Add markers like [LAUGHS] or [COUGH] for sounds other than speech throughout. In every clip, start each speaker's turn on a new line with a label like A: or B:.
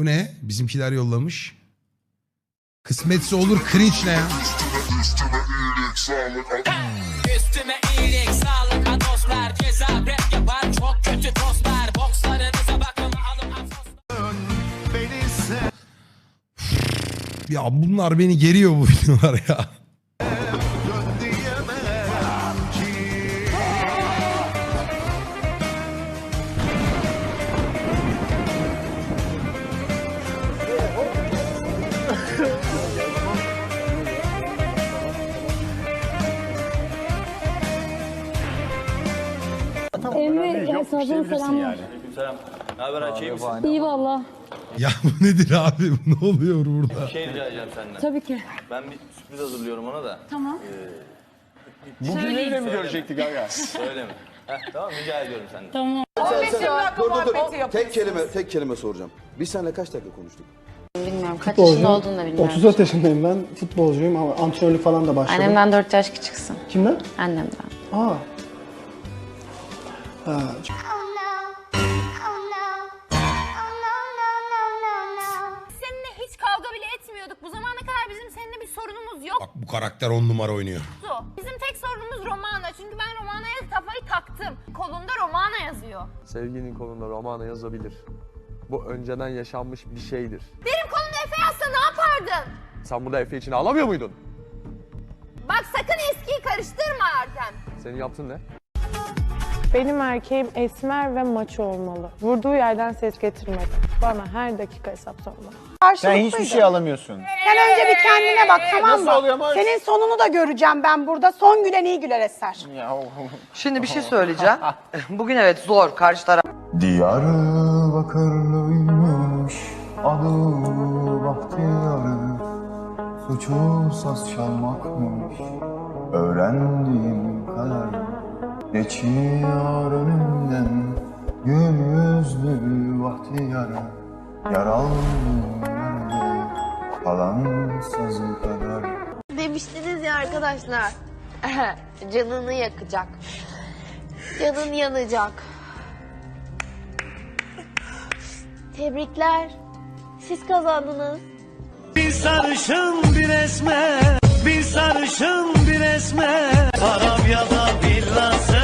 A: Bu ne? Bizimkiler yollamış. Kısmetse olur cringe ne ya?
B: Üstüme iyilik sağlık atmosfer Ceza rap yapar çok kötü tostlar Bokslarınıza bakın alın atmosfer
A: Ya bunlar beni geriyor bu [LAUGHS] videolar ya.
C: Emre hesabına selamlar.
D: Selam. Ne haber Ayça iyi misin?
C: İyi valla.
A: Ya bu nedir abi? Bu ne oluyor burada?
D: Bir şey rica edeceğim senden.
C: Tabii ki.
D: Ben bir sürpriz hazırlıyorum ona da.
C: Tamam.
D: Bugünleri de mi görecektik aga? [LAUGHS] Öyle mi? Heh, tamam rica ediyorum senden.
C: Tamam.
E: Dur dur dur. Tek kelime tek kelime soracağım. Biz seninle kaç dakika konuştuk?
F: Bilmiyorum kaç yaşında olduğunu da bilmiyorum.
G: 34 yaşındayım ben. Futbolcuyum ama antrenörlük falan da başladım.
F: Annemden 4 yaş küçüksün.
G: Kimden?
F: Annemden.
G: Aa. Ha,
H: Seninle hiç kavga bile etmiyorduk. Bu zamana kadar bizim seninle bir sorunumuz yoktu.
A: Bak bu karakter on numara oynuyor.
H: Bizim tek sorunumuz Romana. Çünkü ben Romana'ya kafayı taktım. Kolunda Romana yazıyor.
I: Sevginin kolunda romana yazabilir. Bu önceden yaşanmış bir şeydir.
H: Efe yapardın?
I: Sen burada Efe için ağlamıyor muydun?
H: Bak sakın eskiyi karıştırma Artem.
I: Senin yaptığın ne?
J: Benim erkeğim esmer ve maço olmalı. Vurduğu yerden ses getirmedi. Bana her dakika hesap sormalı.
K: Sen hiçbir şey alamıyorsun.
J: Sen önce bir kendine bak tamam
K: Nasıl oluyor ama?
J: Senin sonunu da göreceğim ben burada. Son gülen iyi güler Eser.
L: Şimdi bir şey söyleyeceğim. [LAUGHS] Bugün evet zor karşı taraf.
K: Diyarbakırlıymış Suçu saz çalmakmış öğrendiğim kadar Geçiyor önümden gül yüzlü Bahtiyarı Yaralı yerde kalan sazı kadar
H: Demiştiniz ya arkadaşlar. [LAUGHS] Canını yakacak. Canın yanacak. Tebrikler. Siz kazandınız.
B: Bir sarışın bir esme Bir sarışın bir esme Arabya'da villası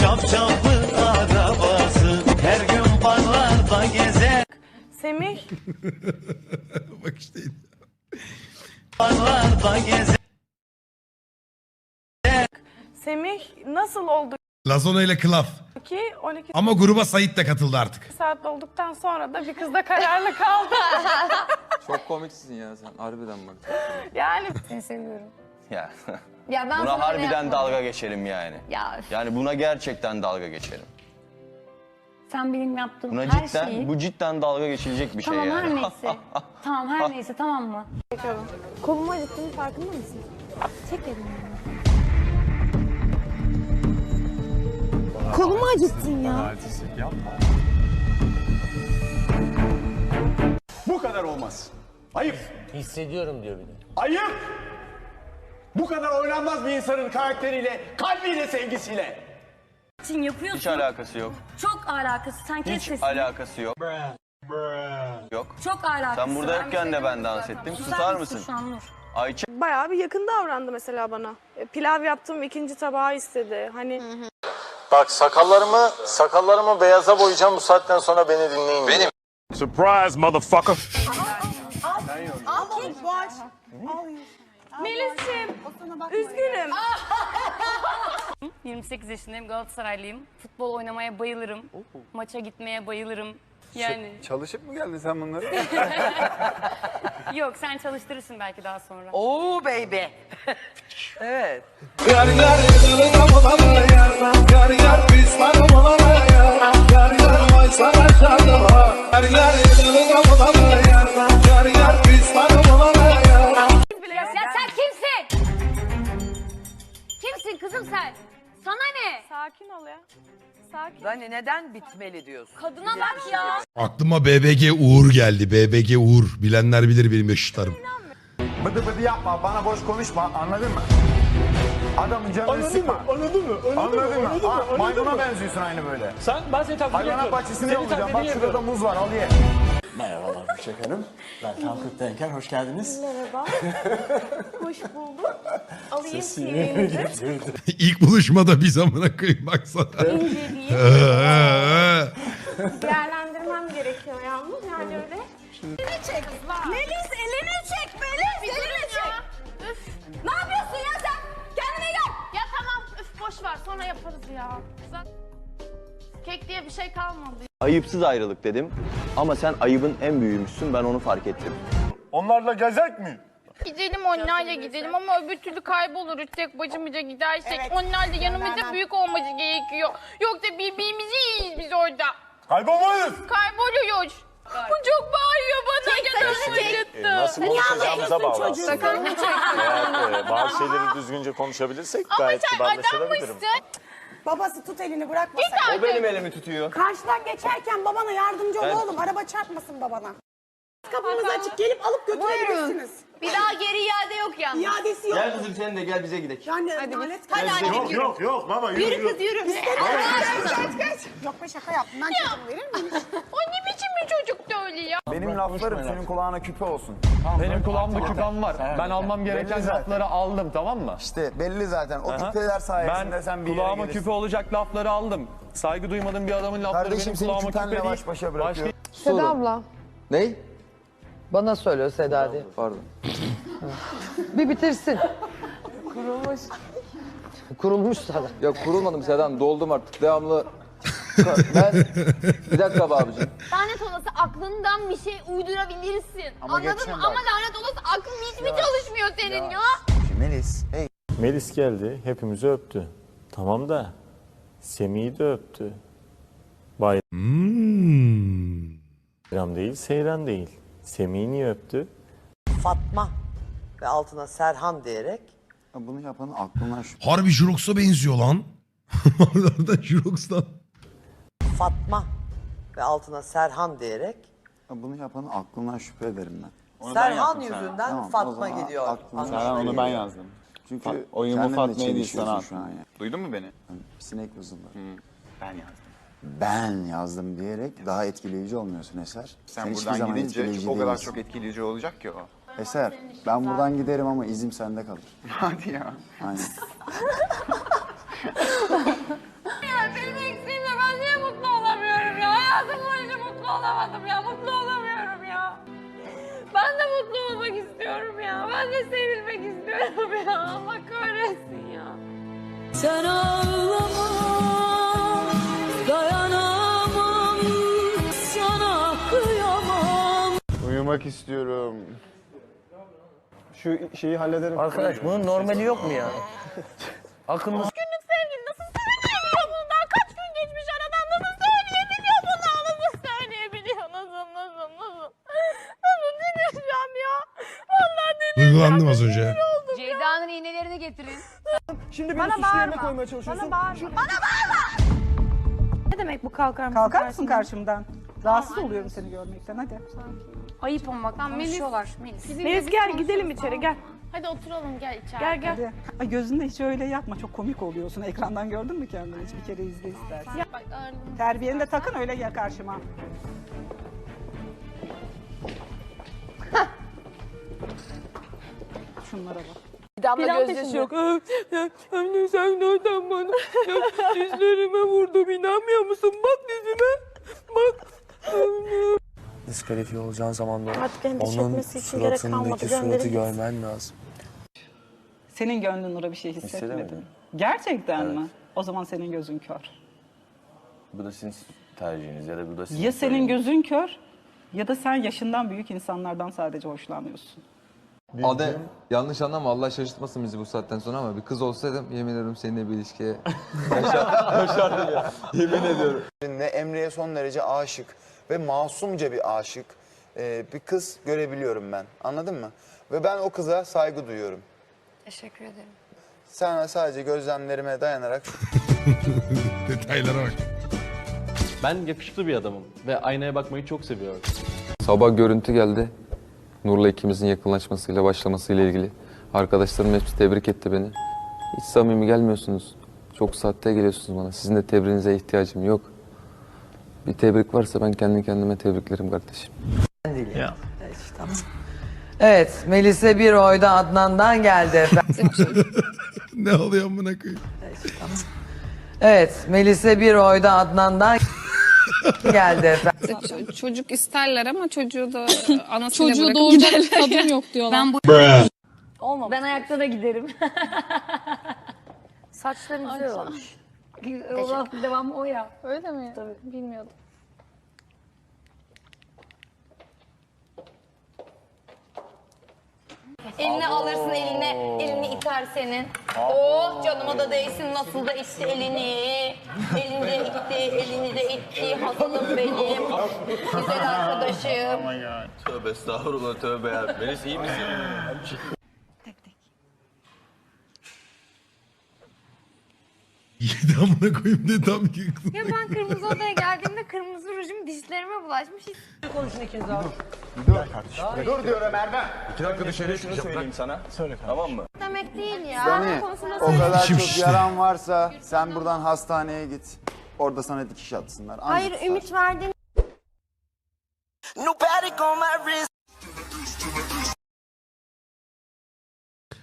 B: Çapçaplı arabası. Her gün barlarda gezer.
J: Semih. [LAUGHS]
A: Bak işte.
B: Barlarda gezer.
J: Semih nasıl oldu
A: Lazona ile Klaf.
J: ki 12
A: Ama gruba Sait de katıldı artık.
J: saat olduktan sonra da bir kızda kararlı kaldı. [LAUGHS]
I: Çok komiksin ya sen harbiden bak.
J: yani seni seviyorum. [LAUGHS]
D: Ya
H: Ya ben
D: buna harbiden dalga geçerim yani.
H: Ya
D: Yani buna gerçekten dalga geçerim.
C: Sen benim yaptığım
D: Buna
C: her
D: cidden,
C: şeyi...
D: bu cidden dalga geçilecek bir şey
C: Tamam
D: yani.
C: her [LAUGHS] neyse. tamam her neyse tamam mı?
J: Kolumu acıttığının farkında mısın? Çek elini. Kolumu acıttın ya.
K: Bu kadar olmaz. Ayıp.
B: Hissediyorum diyor bir de.
K: Ayıp! Bu kadar oynanmaz bir insanın karakteriyle, kalbiyle, sevgisiyle.
C: Için yapıyorsun.
D: Hiç alakası yok.
C: Çok alakası. Sen kes
D: Hiç
C: sesini.
D: alakası yok. Yok.
C: Çok alakası.
D: Sen burada yokken de ben dans ettim. Susar mısın?
C: Şu an Nur.
D: Ayça
J: Bayağı bir yakın davrandı mesela bana. E, Pilav yaptım ikinci tabağı istedi. Hani
K: Bak sakallarımı, sakallarımı beyaza boyayacağım bu saatten sonra beni dinleyin. Benim.
I: Surprise motherfucker.
J: Melis'ciğim üzgünüm.
C: 28 yaşındayım, Galatasaraylıyım. Futbol oynamaya bayılırım. Maça gitmeye bayılırım. Yani
K: Çalışıp mı geldin sen bunları? [LAUGHS]
C: yok sen çalıştırırsın belki daha sonra.
L: Oo baby. [LAUGHS] evet.
H: Ya
J: Ya. Sakin.
L: Yani neden bitmeli diyorsun?
H: Kadına bak ya.
A: Aklıma BBG Uğur geldi. BBG Uğur. Bilenler bilir benim yaşıtlarım.
K: Bıdı bıdı yapma, bana boş konuşma, anladın mı? Adamın canını sıkma.
G: Anladın mı?
K: Anladın mı? Ha, maymuna benziyorsun aynı böyle.
B: Sen ben seni taklidini
K: Hayvanat bahçesinde olacağım. Bak şurada da muz var, al ye.
M: Merhabalar Büşek Hanım. Ben Tankut Denker, hoş geldiniz.
J: Merhaba. [LAUGHS] Hoş bulduk. Alayım
M: getirdim.
A: İlk buluşmada bir zamana koyayım baksana.
J: İnceleyeyim. [LAUGHS]
A: Ee,
J: Değerlendirmem gerekiyor yalnız yani öyle.
H: Elini çek. Melis elini çek Melis. elini çek. Üf. Ne yapıyorsun ya sen? Kendine gel.
E: Ya tamam üf boş ver sonra yaparız ya. Zaten kek diye bir şey kalmadı.
D: Ayıpsız ayrılık dedim. Ama sen ayıbın en büyüğümüşsün ben onu fark ettim.
M: Onlarla gezek mi?
E: Gidelim onlarla gidelim ama öbür türlü kayboluruz tek başımıza gidersek. Onlar da yanımızda büyük olması gerekiyor. Yoksa birbirimizi yiyiz biz orada.
M: Kaybolmayız.
E: Kayboluyoruz. Bu çok bağırıyor bana canım acıttı.
M: Nasıl konuşacağımıza bağlı aslında. Eğer e, bazı şeyleri düzgünce konuşabilirsek
E: Ama
M: gayet
E: sen
M: kibarlaşabilirim.
E: adammışsın.
N: Babası tut elini bırakma
E: Git
N: sakın.
D: O benim elimi tutuyor.
N: Karşıdan geçerken babana yardımcı ol
D: Ben-
N: oğlum. Araba çarpmasın babana. Kapımız açık gelip alıp götürebilirsiniz.
H: Bir daha geri iade yok yalnız.
N: İadesi yok.
D: Gel kızım sen de gel bize gidelim.
N: Yani lanet
H: Hadi anne
M: Yok
H: yürü.
M: yok yok baba yürü
H: Yürü
M: yürü.
H: kız yürü.
N: Kaç kaç. Yok be şaka yaptım. Ben çocuğumu verir miyim? [LAUGHS]
E: O ne biçim bir çocuktu öyle ya?
K: Benim laflarım senin kulağına küpe olsun.
I: Benim kulağımda küpem var. Ben almam gereken
K: zaten.
I: lafları aldım tamam mı?
K: İşte belli zaten. O küpeler sayesinde
I: Ben
K: sen bir yere
I: kulağıma
K: gelirsin.
I: küpe olacak lafları aldım. Saygı duymadığım bir adamın lafları
K: Kardeşim
I: benim
K: seni
I: kulağıma
K: küpenle
I: küpe değil.
K: baş başa bırakıyor.
J: Seda abla.
L: Ney? Bana söylüyor Seda diye.
K: Pardon.
L: Bir bitirsin.
J: Kurumuş.
L: Kurulmuş zaten.
K: Ya kurulmadım Sedan. Doldum artık. Devamlı. ben... Bir dakika be abicim.
H: Lanet olası aklından bir şey uydurabilirsin. Anladın mı?
K: geçen
H: Ama
K: bak.
H: lanet olası aklın hiç mi çalışmıyor senin ya?
K: Melis. Hey.
M: Melis geldi hepimizi öptü. Tamam da Semih'i de öptü.
A: hmm.
M: Bayram değil Seyran değil. Semih'i niye öptü?
L: Fatma ve altına Serhan diyerek
K: Bunu yapanın aklından şu.
A: Harbi Jurox'a benziyor lan. [LAUGHS] Orada Jurox'tan.
L: Fatma ve altına Serhan diyerek
K: Bunu yapanın aklından şüphe ederim ben.
L: Serhan yüzünden
K: Tamam, o
L: Fatma
K: zaman aklına
L: Anlaşılıyor.
K: şüphe geliyor.
O: yazdım.
K: Çünkü
O: oyumu
K: kendinle
O: Fatma'ya değil,
K: çelişiyorsun
O: sana
K: şu an ya.
O: Duydun mu beni?
K: Sinek vızıldı.
O: Ben yazdım.
K: Ben yazdım diyerek daha etkileyici olmuyorsun Eser.
O: Sen,
K: hiçbir
O: buradan
K: zaman
O: gidince
K: etkileyici
O: o kadar
K: değilsin.
O: çok etkileyici olacak ki o.
K: Eser, ben buradan giderim ama izim sende kalır. [LAUGHS]
O: Hadi ya.
K: Aynen. [LAUGHS]
E: Ya benim eksiğimle ben niye mutlu olamıyorum ya? Hayatım boyunca mutlu olamadım ya. Mutlu olamıyorum ya. Ben de mutlu olmak istiyorum ya. Ben de sevilmek istiyorum ya. Allah kahretsin ya.
B: Sen ağlama
O: Uyumak istiyorum.
M: Şu şeyi hallederim.
L: Arkadaş bunun normali yok mu ya? Aklımda
H: Günlük sevgili nasıl söyleyebiliyor bunu? Daha kaç gün geçmiş aradan nasıl söyleyebiliyor bunu? Nasıl söyleyebiliyor? Nasıl nasıl nasıl? Nasıl delireceğim ya? Vallahi delireceğim.
A: Duygulandım az önce.
E: Ceyda'nın iğnelerini getirin.
G: Şimdi beni
J: Bana
G: suçlu yerine
J: bağırma.
G: koymaya çalışıyorsun.
J: Bana bağırma.
N: Ne demek bu kalkar mısın? Kalkar mısın karşımdan? Rahatsız oluyorum seni görmekten hadi.
E: Ayıp olmak. Tamam, konuşuyorlar. Melis.
J: Melis gel gidelim içeri gel.
E: Hadi oturalım gel içeri.
J: Gel gel.
N: Hadi. Ay gözünde hiç öyle yapma. Çok komik oluyorsun. Ekrandan gördün mü kendini? Hiç bir kere izle istersen.
E: Bak ağırlığını
N: Terbiyeni de takın öyle gel karşıma. [LAUGHS] Şunlara bak.
J: Damla gözyaşı yok. Anne sen nereden bana dizlerime vurdum inanmıyor musun? Bak dizime.
I: Diskalifiye olacağın zaman da
J: Artık endişe etmesi için gerek kalmadı. Gönderebiliriz.
I: görmen lazım.
N: Senin gönlün Nur'a bir şey hissetmedi. Gerçekten mi? O zaman senin gözün kör.
D: Bu da sizin tercihiniz ya da bu da
N: Ya senin gözün kör ya da sen yaşından büyük insanlardan sadece hoşlanıyorsun.
O: Ade yanlış anlama Allah şaşırtmasın bizi bu saatten sonra ama bir kız olsaydım yemin ediyorum seninle bir ilişkiye [LAUGHS] yaşardım ya. Yemin ediyorum.
K: Ne Emre'ye son derece aşık ve masumca bir aşık e, bir kız görebiliyorum ben. Anladın mı? Ve ben o kıza saygı duyuyorum.
E: Teşekkür ederim.
K: Sana sadece gözlemlerime dayanarak [LAUGHS]
A: Detaylara bak.
I: Ben yakışıklı bir adamım ve aynaya bakmayı çok seviyorum.
O: Sabah görüntü geldi. Nur'la ikimizin yakınlaşmasıyla başlamasıyla ilgili. Arkadaşlarım hepsi tebrik etti beni. Hiç samimi gelmiyorsunuz. Çok sahte geliyorsunuz bana. Sizin de tebriğinize ihtiyacım yok. Bir tebrik varsa ben kendi kendime tebriklerim kardeşim.
L: değil. Ya. Evet, Melisa bir oyda Adnan'dan geldi efendim. [LAUGHS]
A: ne oluyor amına koyayım?
L: evet, Melisa bir oyda Adnan'dan geldi efendim.
C: Çocuk isterler ama çocuğu da [LAUGHS] anasıyla
F: Çocuğu doğuracak kadın [LAUGHS] yok diyorlar.
C: Ben bu...
F: Olmam. Ben ayakta da giderim. Saçların güzel olmuş. Allah devam o ya. Öyle mi? Tabii. Bilmiyordum.
H: Elini alırsın eline, elini iter senin. Oh canıma da değsin nasıl da itti elini. Elini de itti, elini de itti. Hasanım benim. Güzel arkadaşım.
D: Tövbe estağfurullah tövbe ya. Melis iyi misin?
A: Yedi amına koyayım ne tam yıktın.
F: Ya ben kırmızı odaya geldiğimde kırmızı rujum dişlerime bulaşmış. Hiç
L: Konuşun ikiniz abi.
P: Dur diyorum Erdem.
D: İki dakika dışarı şunu söyleyeyim sana. Söyle Tamam mı?
F: demek değil ya. Konusunda
K: o kadar çok
A: şişti.
K: yaran varsa sen buradan hastaneye git. Orada sana dikiş atsınlar.
F: Hayır
K: Anca
F: ümit verdin.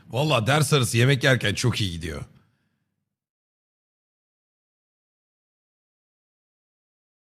A: Valla ders arası yemek yerken çok iyi gidiyor.